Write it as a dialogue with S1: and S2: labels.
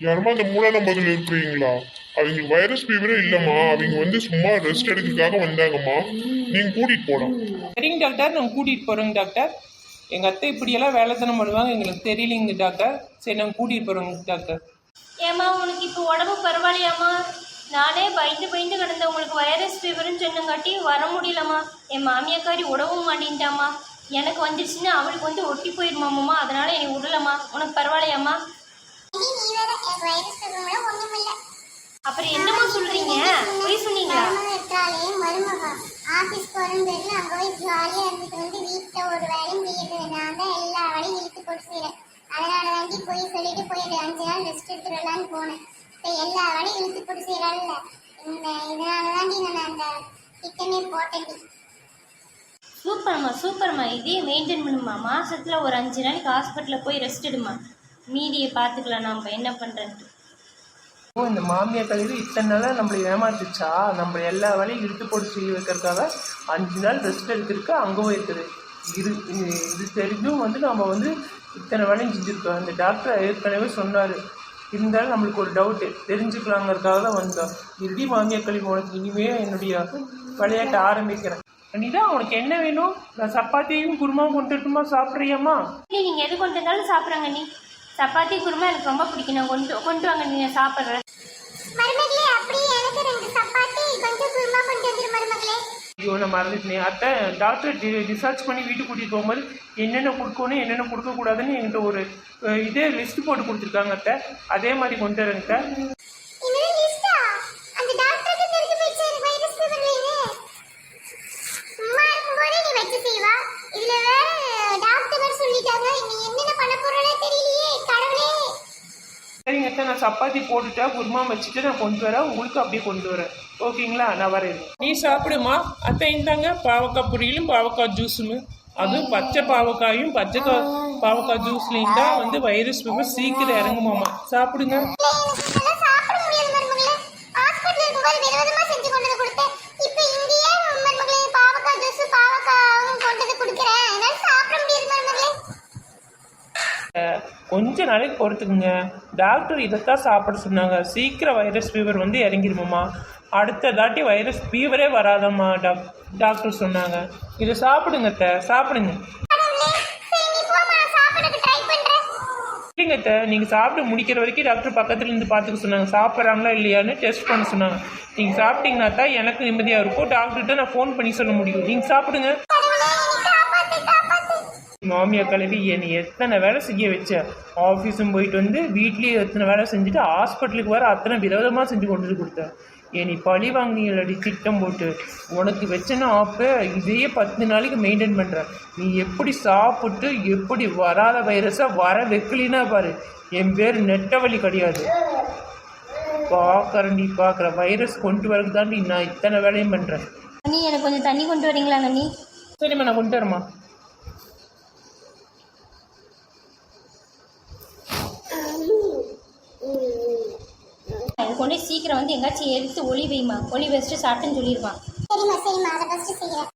S1: யாருமா அந்த மூணாம் நம்பர்ல இருக்கிறீங்களா அவங்களுக்கு வைரஸ் ஃபீவரே இல்லம்மா. அவங்க வந்து சும்மா ரெஸ்ட் எடுக்கிறதுக்காக வந்தாங்கம்மா. நீங்க கூட்டிட்டு போலாம்.
S2: சரிங்க டாக்டர் நாங்கள் கூட்டிகிட்டு போகிறோங்க டாக்டர் எங்கள் அத்தை இப்படியெல்லாம் வேலைத்தனம் பண்ணுவாங்க. எங்களுக்கு தெரியலைங்க டாக்டர் சரி நாங்கள் கூட்டிகிட்டு போகிறோங்க டாக்டர்
S3: ஏம்மா உனக்கு இப்போ உடம்பு பரவாயில்லையாம்மா? நானே பயந்து பயந்து கிடந்த உங்களுக்கு வைரஸ் ஃபீவர்னு சொன்னங்காட்டி வர முடியலம்மா. என் மாமியாக்காரி உடவும் மாட்டேன்ட்டாம்மா. எனக்கு வந்துருச்சுன்னா அவளுக்கு வந்து ஒட்டி போயிருமாம்மா அதனால என்னை விடலம்மா. உனக்கு பரவாயில்லையாம்மா? அப்புறம் என்னம்மா சொல்றீங்க? போய் சொன்னீங்களா
S4: மருமக இருக்கிறாளே மருமக ஆபீஸ் போறேன்னு பேர்ல அங்க போய் ஜாலியா இருந்துட்டு வந்து வீட்டுல ஒரு வேலையும் செய்யறது நான் தான் எல்லா வேலையும் இழுத்து போட்டு செய்யறேன். அதனால தாண்டி போய் சொல்லிட்டு போய் அஞ்சு நாள் ரெஸ்ட் எடுத்துடலான்னு போனேன். இப்ப எல்லா வேலையும் இழுத்து போட்டு செய்யறாள்ல இந்த இதனால தாண்டி நான் அந்த திட்டமே போட்டேன்
S3: சூப்பர்மா சூப்பர்மா. இதே மெயின்டைன் பண்ணுமா மாசத்துல ஒரு அஞ்சு நாளைக்கு ஹாஸ்பிட்டலில் போய் ரெஸ்ட் எடுமா மீதியை பார்த்துக்கலாம் நம்ம என்ன பண்ணுறன்ட்டு
S2: ஓ இந்த மாமியார் கழிவு இத்தனை நாளாக நம்மளை ஏமாத்துச்சா? நம்ம எல்லா வேலையும் இழுத்து போட்டு செய்ய வைக்கிறதுக்காக அஞ்சு நாள் ரெஸ்ட் எடுத்துருக்கு அங்கே போயிருக்குது இது இது- தெரிஞ்சும் வந்து நம்ம வந்து இத்தனை வேலையும் செஞ்சுருக்கோம். இந்த டாக்டர் ஏற்கனவே சொன்னார். இருந்தாலும் நம்மளுக்கு ஒரு டவுட்டு தெரிஞ்சுக்கலாங்கிறதுக்காக தான் வந்தோம். இறுதி மாமியார் கழிவு உனக்கு இனிமே என்னுடைய விளையாட்ட ஆரம்பிக்கிறேன். நீதான் உனக்கு என்ன வேணும்? நான் சப்பாத்தியும் குருமாவும் கொண்டு வரட்டுமா? சாப்பிட்றியாம்மா?
S3: நீங்கள் எது கொண்டு வந்தாலும் சாப்பிட்றாங்க நீ சப்பாத்தி குருமா எனக்கு ரொம்ப பிடிக்கும் நான் கொண்டு கொண்டு வாங்க நீங்கள் சாப்பிட்றேன்.
S4: மருமகளே அப்படியே எனக்கு ரெண்டு சப்பாத்தி கொஞ்சம் குருமா கொண்டு வந்துரு மருமகளே.
S2: ஐயோ நான் மறந்துட்டேன். அத்தை டாக்டர் டி டிஸ்சார்ஜ் பண்ணி வீட்டுக்கு கூட்டிகிட்டு போகும்போது என்னென்ன கொடுக்கணும் என்னென்ன கொடுக்கக்கூடாதுன்னு என்கிட்ட ஒரு இதே லிஸ்ட் போட்டு கொடுத்துருக்காங்க அத்தை. அதே மாதிரி கொண்டு வரேங்க அத்தை
S4: இன்னொரு லிஸ்டா அந்த டாக்டருக்கு தெரிஞ்சு போயிடுச்சு எனக்கு வைரஸ் ஃபீவர்னு சும்மா இருக்கும்போதே நீ வச்சு செய்வா இதுல வேற டாக்டர் வேற சொல்லிட்டாங்க நீ என்னென்ன பண்ண போறேனே தெரியலையே கடவுளே
S2: சரிங்க அத்தை நான் சப்பாத்தி போட்டுட்டா குருமா வச்சுட்டு நான் கொண்டு வரேன் உங்களுக்கு அப்படியே கொண்டு வரேன் ஓகேங்களா? நான் வரேன். நீ சாப்பிடுமா? அத்தை இந்தாங்க பாவக்காய் பொரியலும் பாவக்காய் ஜூஸும் அதுவும் பச்சை பாவக்காயும் பச்சை பாவக்காய் ஜூஸ்லையும் தான் வந்து வைரஸ் ரொம்ப சீக்கிரம் இறங்குமாமா சாப்பிடுங்க. கொஞ்ச நாளைக்கு பொறுத்துக்குங்க. டாக்டர் இதைத்தான் சாப்பிட சொன்னாங்க. சீக்கிரம் வைரஸ் ஃபீவர் வந்து இறங்கிருமாம்மா. அடுத்த தாட்டி வைரஸ் ஃபீவரே வராதம்மா டாக் டாக்டர் சொன்னாங்க. இதை சாப்பிடுங்க த சாப்பிடுங்க. இல்லைங்க நீங்கள் சாப்பிட்டு முடிக்கிற வரைக்கும் டாக்டர் பக்கத்தில் இருந்து பார்த்துக்க சொன்னாங்க. சாப்பிட்றாங்களா இல்லையான்னு டெஸ்ட் பண்ண சொன்னாங்க. நீங்கள் சாப்பிட்டீங்கன்னா தான் எனக்கு நிம்மதியாக இருக்கும். டாக்டர்கிட்ட நான் ஃபோன் பண்ணி சொல்ல முடியும். நீங்கள் சாப்பிடுங்க. மாமியார் கழுவி என்னை எத்தனை வேலை செய்ய வச்ச? ஆஃபீஸும் போயிட்டு வந்து வீட்லேயே எத்தனை வேலை செஞ்சுட்டு ஹாஸ்பிட்டலுக்கு வர அத்தனை விரோதமாக செஞ்சு கொண்டு வந்து கொடுத்தேன். ஏன் நீ பழி வாங்கினடி திட்டம் போட்டு. உனக்கு வச்சனா ஆப்பு இதையே பத்து நாளைக்கு மெயின்டைன் பண்ணுறேன் நீ எப்படி சாப்பிட்டு எப்படி வராத வைரஸை வர வைக்கலினா பாரு. என் பேர் நெட்டவழி கிடையாது. பார்க்குறேன் நீ பார்க்குற வைரஸ் கொண்டு வரக்கு தாண்டி நான் இத்தனை வேலையும் பண்ணுறேன்
S3: அண்ணி எனக்கு கொஞ்சம் தண்ணி கொண்டு வரீங்களா அண்ணி?
S2: சரிம்மா நான் கொண்டு வரேம்மா.
S3: இது கொண்டு சீக்கிரம் வந்து எங்காச்சும் எடுத்து ஒளி வைமா. ஒளி வச்சுட்டு சாப்பிட்டுன்னு சொல்லிடுவான்.
S4: சரிம்மா சரிம்மா. அதை ஃபஸ்ட்டு செய்கிறேன்.